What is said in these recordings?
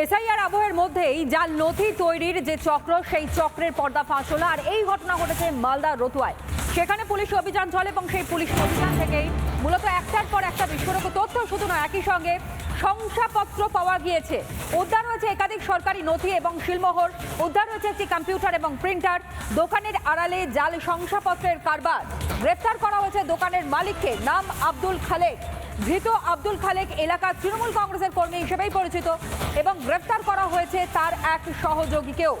SIR আবহের মধ্যেই যার নথি তৈরির যে চক্র, সেই চক্রের পর্দা ফাঁস হলো। আর এই ঘটনা ঘটেছে মালদার রতুয়ায়। সেখানে পুলিশ অভিযান চলে এবং সেই পুলিশ অভিযান থেকেই মূলত একটার পর একটা বিস্ফোরক তথ্য শুধু নয় একই সঙ্গে শংসাপত্র পাওয়া গিয়েছে। উদ্ধার হয়েছে একাধিক সরকারি নথি এবং শিলমোহর। উদ্ধার হয়েছে একটি কম্পিউটার এবং প্রিন্টার। দোকানের আড়ালে জাল শংসাপত্রের কারবার। গ্রেফতার করা হয়েছে দোকানের মালিককে। নাম আব্দুল খালেক। ধৃত আব্দুল খালেক এলাকার তৃণমূল কংগ্রেসের কর্মী হিসেবেই পরিচিত এবং গ্রেফতার করা হয়েছে তার এক সহযোগীকেও।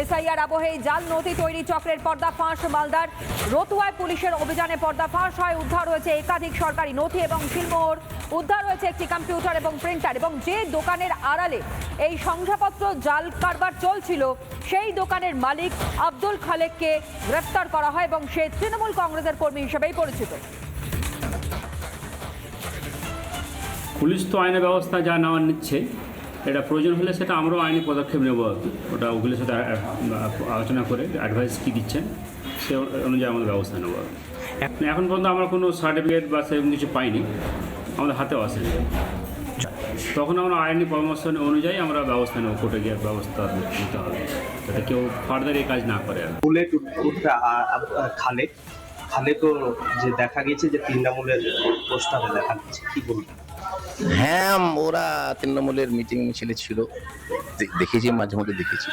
এসআইআর আবহে জাল নথি তৈরি চক্রের পর্দা ফাঁস মালদার রতুয়ায় পুলিশের অভিযানে পর্দা ফাঁস হয়, উদ্ধার হয়েছে একাধিক সরকারি নথি এবং শিলমোহর। উদ্ধার হয়েছে একটি কম্পিউটার এবং প্রিন্টার এবং যে দোকানের আড়ালে এই শংসাপত্র জাল কারবার চলছিল, সেই দোকানের মালিক আব্দুল খালেককে গ্রেফতার করা হয় এবং সে তৃণমূল কংগ্রেসের কর্মী হিসেবেই পরিচিত। পুলিশ তো আইনের ব্যবস্থা যা নেওয়ার নিচ্ছে, এটা প্রয়োজন হলে সেটা আমরাও আইনি পদক্ষেপ নেব। ওটা উকিলের সাথে আলোচনা করে অ্যাডভাইস কী দিচ্ছেন, সে অনুযায়ী আমাদের ব্যবস্থা নেব। এখন পর্যন্ত আমরা কোনো সার্টিফিকেট বা সেরকম কিছু পাইনি, আমাদের হাতেও আসেনি। তখন আমরা আইনি পরামর্শ অনুযায়ী আমরা ব্যবস্থা নেব, কোর্টে গিয়ে ব্যবস্থা নিতে হবে, যাতে কেউ ফার্দার এই কাজ না করে আর খালে খালে তো যে দেখা গেছে যে তৃণমূলের পোস্টারে দেখা গেছে কি বলবেন? হ্যাঁ ওরা তৃণমূলের মিটিং মিছিলে ছিল দেখেছি, মাঝে মধ্যে দেখেছি।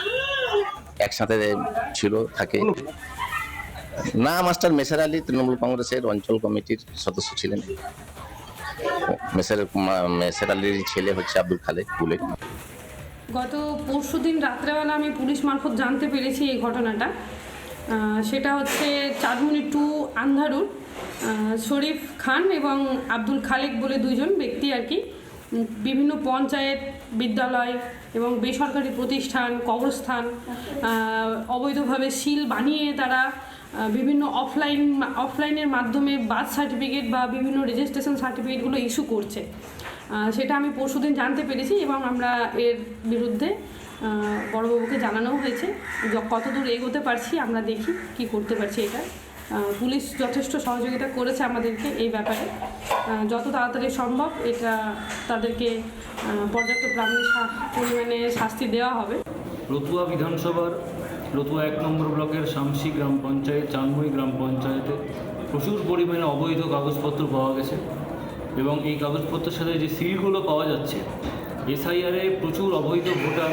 একসাথে ছিল, থাকে। না, মাস্টার মেসার আলী তৃণমূল কংগ্রেসের অঞ্চল কমিটির সদস্য ছিলেন। মেসার মেসার আলীর ছেলে হচ্ছে আব্দুল খালেক বুলেট গত পরশু দিন রাত্রেবেলা আমি পুলিশ মারফত জানতে পেরেছি এই ঘটনাটা। সেটা হচ্ছে চাঁদমুনি টু আন্ধারুর শরীফ খান এবং আব্দুল খালেক বলে দুজন ব্যক্তি আর কি। বিভিন্ন পঞ্চায়েত, বিদ্যালয় এবং বেসরকারি প্রতিষ্ঠান, কবরস্থান অবৈধভাবে সিল বানিয়ে তারা বিভিন্ন অফলাইন অফলাইনের মাধ্যমে বার্থ সার্টিফিকেট বা বিভিন্ন রেজিস্ট্রেশন সার্টিফিকেটগুলো ইস্যু করছে। সেটা আমি পরশুদিন জানতে পেরেছি এবং আমরা এর বিরুদ্ধে বড়বাবুকে জানানোও হয়েছে কতদূর এগোতে পারছি, আমরা দেখি কি করতে পারছি এটা। পুলিশ যথেষ্ট সহযোগিতা করেছে আমাদেরকে এই ব্যাপারে। যত তাড়াতাড়ি সম্ভব এটা তাদেরকে পর্যাপ্ত প্রাণী পরিমাণে শাস্তি দেওয়া হবে। রতুয়া বিধানসভার রতুয়া এক নম্বর ব্লকের শামসি গ্রাম পঞ্চায়েত চাঁদমুড়ি গ্রাম পঞ্চায়েতে প্রচুর পরিমাণে অবৈধ কাগজপত্র পাওয়া গেছে এবং এই কাগজপত্রের সাথে যে সিলগুলো পাওয়া যাচ্ছে, এসআইআরে প্রচুর অবৈধ ভোটার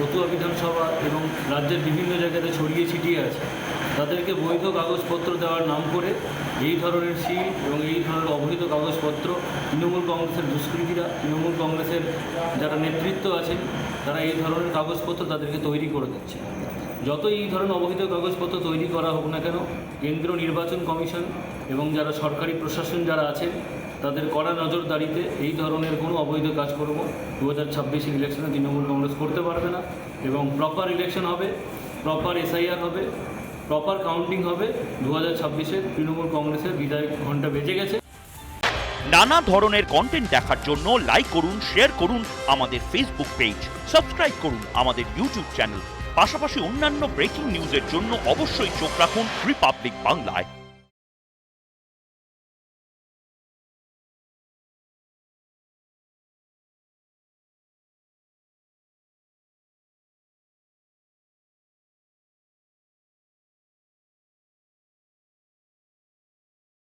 রতুয়া বিধানসভা এবং রাজ্যের বিভিন্ন জায়গাতে ছড়িয়ে ছিটিয়ে আছে। তাদেরকে বৈধ কাগজপত্র দেওয়ার নাম করে এই ধরনের সিল এবং এই ধরনের অবৈধ কাগজপত্র তৃণমূল কংগ্রেসের দুষ্কৃতীরা, তৃণমূল কংগ্রেসের যারা নেতৃত্ব আছেন, তারা এই ধরনের কাগজপত্র তাদেরকে তৈরি করে দিচ্ছে। যত এই ধরনের অবৈধ কাগজপত্র তৈরি করা হোক না কেন, কেন্দ্রীয় নির্বাচন কমিশন এবং যারা সরকারি প্রশাসন যারা আছেন, তাদের কড়া নজরদারিতে এই ধরনের কোনো অবৈধ কাজকর্ম দু হাজার ছাব্বিশে ইলেকশনে তৃণমূল কংগ্রেস করতে পারবে না এবং প্রপার ইলেকশন হবে প্রপার এসআইআর হবে প্রপার কাউন্টিং হবে। দু হাজার ছাব্বিশে তৃণমূল কংগ্রেসের বিদায় ঘণ্টা বেজে গেছে। নানা ধরনের কন্টেন্ট দেখার জন্য লাইক করুন শেয়ার করুন আমাদের ফেসবুক পেজ সাবস্ক্রাইব করুন আমাদের ইউটিউব চ্যানেল পাশাপাশি অন্যান্য ব্রেকিং নিউজের জন্য অবশ্যই চোখ রাখুন রিপাবলিক বাংলায়